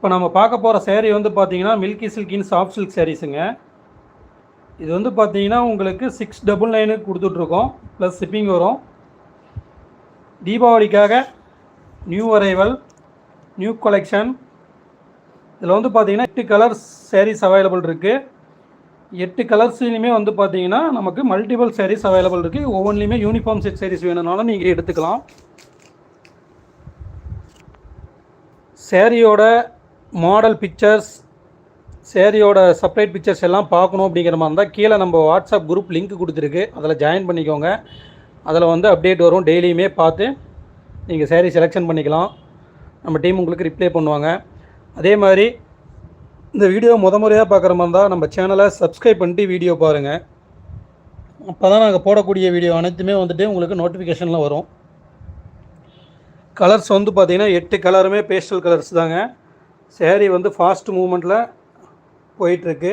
இப்போ நம்ம பார்க்க போகிற சேரீ வந்து பார்த்தீங்கன்னா மில்கி சில்கின் சாஃப்ட் சில்க் சாரீஸுங்க இது வந்து பார்த்தீங்கன்னா உங்களுக்கு சிக்ஸ் டபுள் நைனுக்கு கொடுத்துட்ருக்கோம். ப்ளஸ் ஷிப்பிங் வரும். தீபாவளிக்காக நியூ அரைவல் நியூ கலெக்ஷன் இதில் வந்து பார்த்தீங்கன்னா எட்டு கலர்ஸ் சேரீஸ் அவைலபிள் இருக்குது எட்டு கலர்ஸ்லையுமே வந்து பார்த்தீங்கன்னா நமக்கு மல்டிபிள் சேரீஸ் அவைலபிள் இருக்குது ஒவ்வொன்றிலையுமே யூனிஃபார்ம் செட் சேரீஸ் வேணும்னாலும் நீங்கள் எடுத்துக்கலாம். சேரீயோட மாடல் பிக்சர்ஸ் சேரியோட செப்பரேட் பிக்சர்ஸ் எல்லாம் பார்க்கணும் அப்படிங்கிற மாதிரி இருந்தால் கீழே நம்ம வாட்ஸ்அப் குரூப் லிங்க் கொடுத்துருக்கு. அதில் ஜாயின் பண்ணிக்கோங்க. அதில் வந்து அப்டேட் வரும் டெய்லியுமே பார்த்து நீங்கள் சேரீ செலெக்ஷன் பண்ணிக்கலாம். நம்ம டீம் உங்களுக்கு ரிப்ளை பண்ணுவாங்க. அதே மாதிரி இந்த வீடியோ முத முறையாக பார்க்குற மாதிரி இருந்தால் நம்ம சேனலை சப்ஸ்கிரைப் பண்ணிட்டு வீடியோ பாருங்கள் அப்போ தான் நாங்கள் போடக்கூடிய வீடியோ அனைத்துமே வந்துட்டு உங்களுக்கு நோட்டிஃபிகேஷனில் வரும். கலர்ஸ் வந்து பார்த்திங்கன்னா எட்டு கலருமே பேஸ்டல் கலர்ஸ் தாங்க. சேரீ வந்து ஃபாஸ்ட் மூமெண்ட்டில் போயிட்டுருக்கு.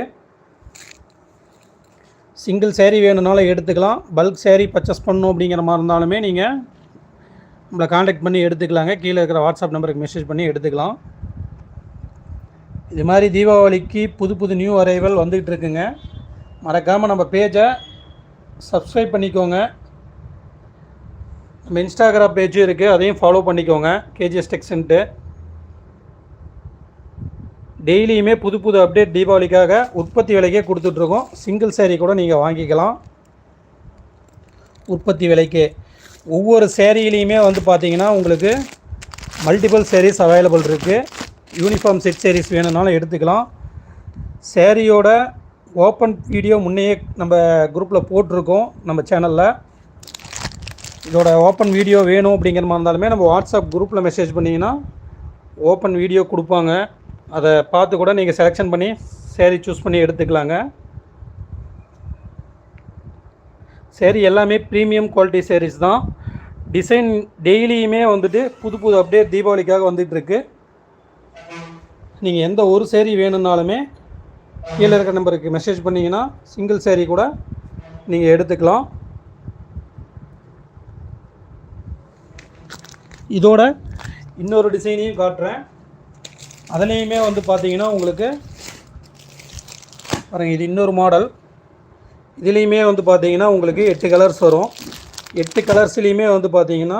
சிங்கிள் சேரீ வேணும்னாலும் எடுத்துக்கலாம். பல்க் சேரீ பர்ச்சேஸ் பண்ணணும் அப்படிங்கிற மாதிரி இருந்தாலுமே நீங்கள் நம்மளை காண்டாக்ட் பண்ணி எடுத்துக்கலாங்க. கீழே இருக்கிற வாட்ஸ்அப் நம்பருக்கு மெசேஜ் பண்ணி எடுத்துக்கலாம். இது மாதிரி தீபாவளிக்கு புது புது நியூ அரைவல் வந்துக்கிட்டு இருக்குங்க. மறக்காமல் நம்ம பேஜை சப்ஸ்கிரைப் பண்ணிக்கோங்க. நம்ம இன்ஸ்டாகிராம் பேஜும் இருக்குது அதையும் ஃபாலோ பண்ணிக்கோங்க. கேஜிஎஸ் டெக்ஸ்ன்ட்டு டெய்லியுமே புது புது அப்டேட் தீபாவளிக்காக உற்பத்தி விலைக்கே கொடுத்துட்ருக்கோம். சிங்கிள் சேரீ கூட நீங்கள் வாங்கிக்கலாம். உற்பத்தி விலைக்கே. ஒவ்வொரு சேரீலையுமே வந்து பார்த்திங்கன்னா உங்களுக்கு மல்டிபிள் சேரீஸ் அவைலபிள் இருக்குது யூனிஃபார்ம் செட் சேரீஸ் வேணும்னாலும் எடுத்துக்கலாம். சேரீயோட ஓப்பன் வீடியோ முன்னையே நம்ம குரூப்பில் போட்டிருக்கோம் நம்ம சேனலில் இதோட ஓப்பன் வீடியோ வேணும் அப்படிங்கிற மாதிரி இருந்தாலுமே நம்ம வாட்ஸ்அப் குரூப்பில் மெசேஜ் பண்ணிங்கன்னா ஓப்பன் வீடியோ கொடுப்பாங்க. அதை பார்த்து கூட நீங்கள் செலெக்ஷன் பண்ணி சேரீ சூஸ் பண்ணி எடுத்துக்கலாங்க. சேரீ எல்லாமே ப்ரீமியம் குவாலிட்டி சேரீஸ் தான். டிசைன் டெய்லியுமே வந்துட்டு புது புது அப்டேட் தீபாவளிக்காக வந்துட்டுருக்கு நீங்கள் எந்த ஒரு சேரீ வேணும்னாலுமே கீழே இருக்கிற நம்பருக்கு மெசேஜ் பண்ணிங்கன்னா சிங்கிள் சேரீ கூட நீங்கள் எடுத்துக்கலாம். இதோட இன்னொரு டிசைனையும் காட்டுறேன். அதுலேயுமே வந்து பார்த்தீங்கன்னா உங்களுக்கு பாருங்க இது இன்னொரு மாடல் இதுலேயுமே வந்து பார்த்தீங்கன்னா உங்களுக்கு எட்டு கலர்ஸ் வரும். எட்டு கலர்ஸ்லேயுமே வந்து பார்த்தீங்கன்னா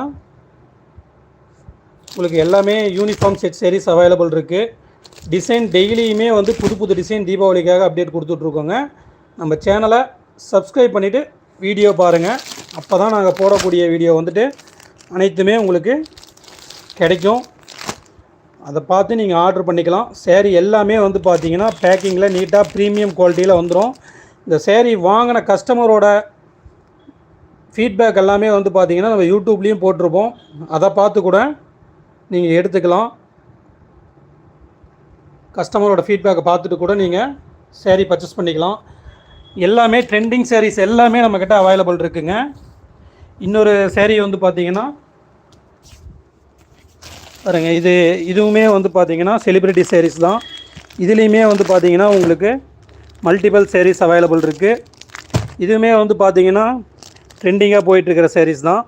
உங்களுக்கு எல்லாமே யூனிஃபார்ம் செட் சேரீஸ் அவைலபிள் இருக்குது டிசைன் டெய்லியுமே வந்து புது புது டிசைன் தீபாவளிக்காக அப்டேட் கொடுத்துட்ருக்கோங்க. நம்ம சேனலை சப்ஸ்கிரைப் பண்ணிவிட்டு வீடியோ பாருங்கள் அப்போ தான் நாங்கள் போடக்கூடிய வீடியோ வந்துட்டு அனைத்துமே உங்களுக்கு கிடைக்கும். அதை பார்த்து நீங்கள் ஆர்டர் பண்ணிக்கலாம். சேரீ எல்லாமே வந்து பார்த்தீங்கன்னா பேக்கிங்கில் நீட்டாக ப்ரீமியம் குவாலிட்டியில் வந்துடும் இந்த சேரீ வாங்கின கஸ்டமரோட ஃபீட்பேக் எல்லாமே வந்து பார்த்தீங்கன்னா நம்ம யூடியூப்லேயும் போட்டிருப்போம். அதை பார்த்து கூட நீங்கள் எடுத்துக்கலாம். கஸ்டமரோட ஃபீட்பேக்கை பார்த்துட்டு கூட நீங்கள் சேரீ பர்ச்சேஸ் பண்ணிக்கலாம். எல்லாமே ட்ரெண்டிங் சேரீஸ் எல்லாமே நம்மக்கிட்ட அவைலபிள் இருக்குங்க. இன்னொரு சேரீ வந்து பார்த்திங்கன்னா பாருங்கள் இது இதுவுமே வந்து பார்த்தீங்கன்னா செலிப்ரிட்டி சேரீஸ் தான். இதுலேயுமே வந்து பார்த்தீங்கன்னா உங்களுக்கு மல்டிபிள் சேரீஸ் அவைலபிள் இருக்குது இதுவுமே வந்து பார்த்தீங்கன்னா ட்ரெண்டிங்காக போயிட்டுருக்கிற சேரீஸ் தான்.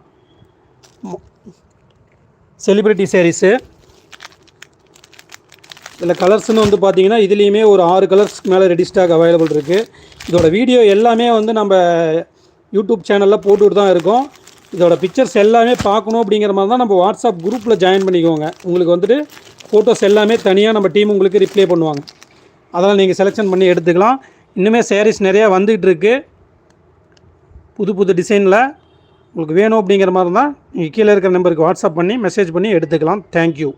செலிப்ரிட்டி சேரீஸு இதில் கலர்ஸ்னு வந்து பார்த்திங்கன்னா இதுலேயுமே ஒரு ஆறு கலர்ஸ்க்கு மேலே ரெடி ஸ்டாக் அவைலபிள் இருக்குது இதோட வீடியோ எல்லாமே வந்து நம்ம யூடியூப் சேனலில் போட்டுட்டு தான் இருக்கோம். இதோட பிக்சர்ஸ் எல்லாமே பார்க்கணும் அப்படிங்கிற மாதிரி தான் நம்ம வாட்ஸ்அப் குரூப்பில் ஜாயின் பண்ணிக்கோங்க. உங்களுக்கு வந்துட்டு ஃபோட்டோஸ் எல்லாமே தனியாக நம்ம டீம் உங்களுக்கு ரிப்ளை பண்ணுவாங்க. அதெல்லாம் நீங்கள் செலெக்ஷன் பண்ணி எடுத்துக்கலாம். இன்னுமே சேரீஸ் நிறையா வந்துக்கிட்டு இருக்குது புது புது டிசைனில் உங்களுக்கு வேணும் அப்படிங்கிற மாதிரி தான் நீங்கள் கீழே இருக்கிற நம்பருக்கு வாட்ஸ்அப் பண்ணி மெசேஜ் பண்ணி எடுத்துக்கலாம். தேங்க்யூ